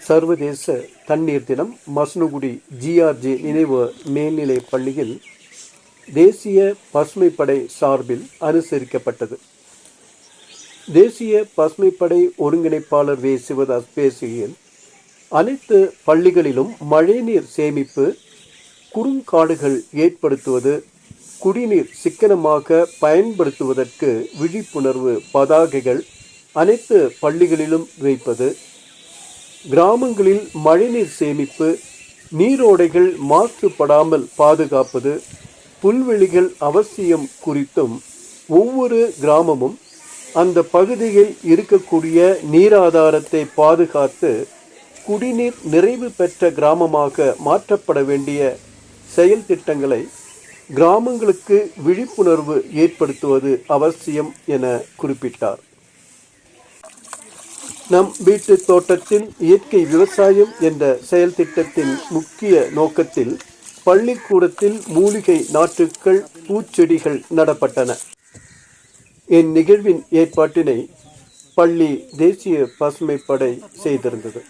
சர்வதேச தண்ணீர் தினம் மசனகுடி ஜிஆர்ஜி நினைவு மேல்நிலை பள்ளியில் தேசிய பசுமைப்படை சார்பில் அனுசரிக்கப்பட்டது. தேசிய பசுமைப்படை ஒருங்கிணைப்பாளர் வே. சிவதாஸ் பேசுகையில் அனைத்து பள்ளிகளிலும் மழைநீர் சேமிப்பு குறுங்காடுகள் ஏற்படுத்துவது குடிநீர் சிக்கனமாக பயன்படுத்துவதற்கு விழிப்புணர்வு பதாகைகள் அனைத்து பள்ளிகளிலும் வைப்பது கிராமங்களில் மழைநீர் சேமிப்பு நீரோடைகள் மாசுபடாமல் பாதுகாப்பது புல்வெளிகள் அவசியம் குறித்தும் ஒவ்வொரு கிராமமும் அந்த பகுதியில் இருக்கக்கூடிய நீராதாரத்தை பாதுகாத்து குடிநீர் நிறைவு பெற்ற கிராமமாக மாற்றப்பட வேண்டிய செயல் திட்டங்களை கிராமங்களுக்கு விழிப்புணர்வு ஏற்படுத்துவது அவசியம் என குறிப்பிட்டார். நம் வீட்டு தோட்டத்தில் இயற்கை விவசாயம் என்ற செயல் திட்டத்தின் முக்கிய நோக்கத்தில் பள்ளிக்கூடத்தில் மூலிகை நாற்றுக்கள் பூச்செடிகள் நடப்பட்டன. இந்நிகழ்வின் ஏற்பாட்டினை பள்ளி தேசிய பசுமைப்படை படை செய்திருந்தது.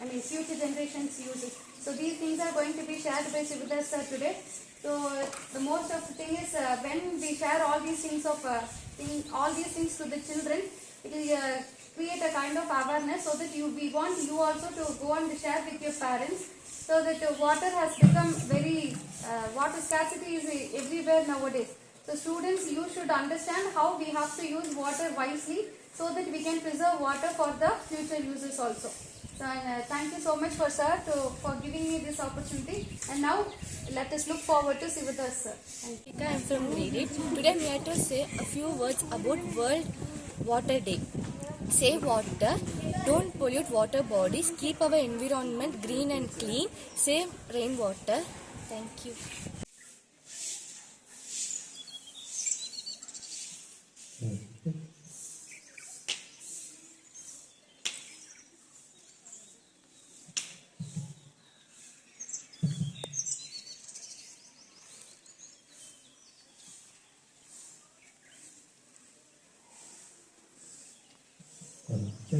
I mean, future generations use it. So these things are going to be shared by Sividas sir today. So uh, the most of the thing is uh, when we share all these things of uh, thing, all these things to the children, it will uh, create a kind of awareness so that you we want you also to go and share with your parents. So that uh, water has become very uh, water scarcity is everywhere nowadays. So students, you should understand how we have to use water wisely so that we can preserve water for the future uses also. So uh, thank you so much for sir to, for giving me this opportunity. And now let us look forward to Sivadas sir. Thank you. I'm from grade 8. Today I'm here to say a few words about World Water Day. Save water, don't pollute water bodies, keep our environment green and clean, save rainwater. Thank you. 嗯，就